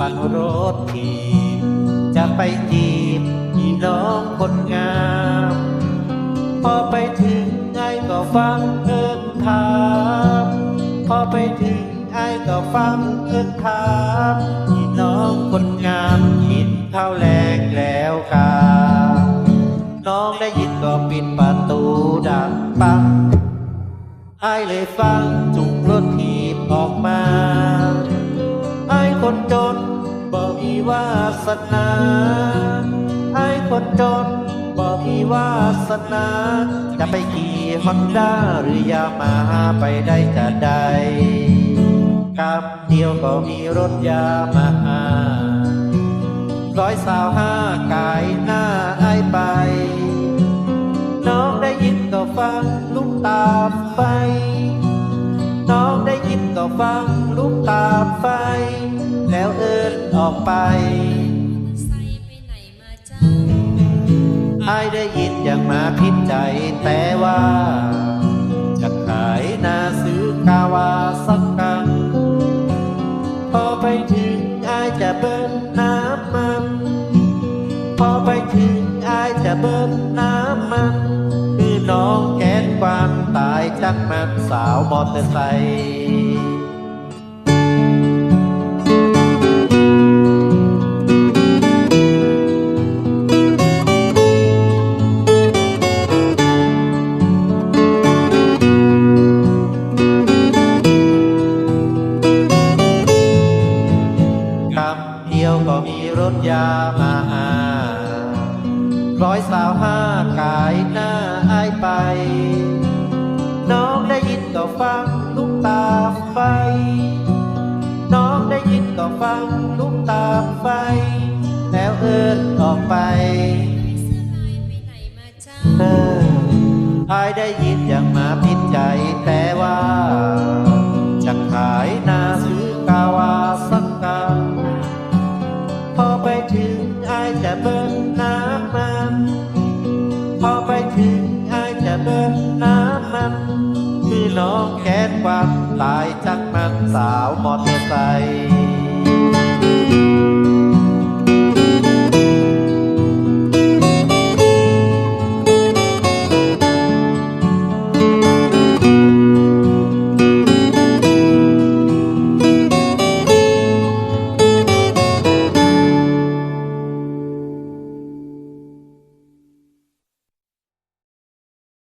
ปันรถทีจะไปจีบพี่น้องคนงาม พอไปถึงไอ้ก็ฟังเอินถามพอไปถึงไอ้ก็ฟังเอินถามพี่น้องคนงามกินข้าวแลงแล้วครับน้องได้ยินก็ปิดประตูดังปังไอ้เลยฟังจุงรถทีบออกมา คนจนบ่มีวาสนาไอ้คนจนบ่มีวาสนา จะไปขี่ฮอนด้าหรือยามาฮ่าไปได้จะได้คำเดียวก็มีรถยามาฮ่าร้อยสาวห้ากายหน้าไอ้ไป น้องได้ยินก็ฟังลูกตาไฟ น้องได้ยินก็ฟัง ไปไปไอ้ได้ยินอย่างมาพิดใจแต่ว่า จะขายนาซื้อกาวาสักกังพอไปถึงไอ้จะเบิ้ลน้ำมัน พอไปถึงไอ้จะเบิ้ลน้ำมันคือน้องแค้นความตายจักมันสาวมอเตอร์ไซค์ ถยามาหาร้อยสาวห้ากายหน้าอายไป น้องได้ยินก็ฟังลูกตาไฟ น้องได้ยินก็ฟังลูกตาไฟ แล้วเอินออกไปเสื้อลายไปไหนมาจ้าอออายได้ยินอย่างมาพิดใจแต่ ถึงอายจะเบิ้งน้ำมันพอไปถึงอายจะเบิ้งน้ำมันพี่น้องแค้นความตายจักมันสาวมอเตอร์ไซค์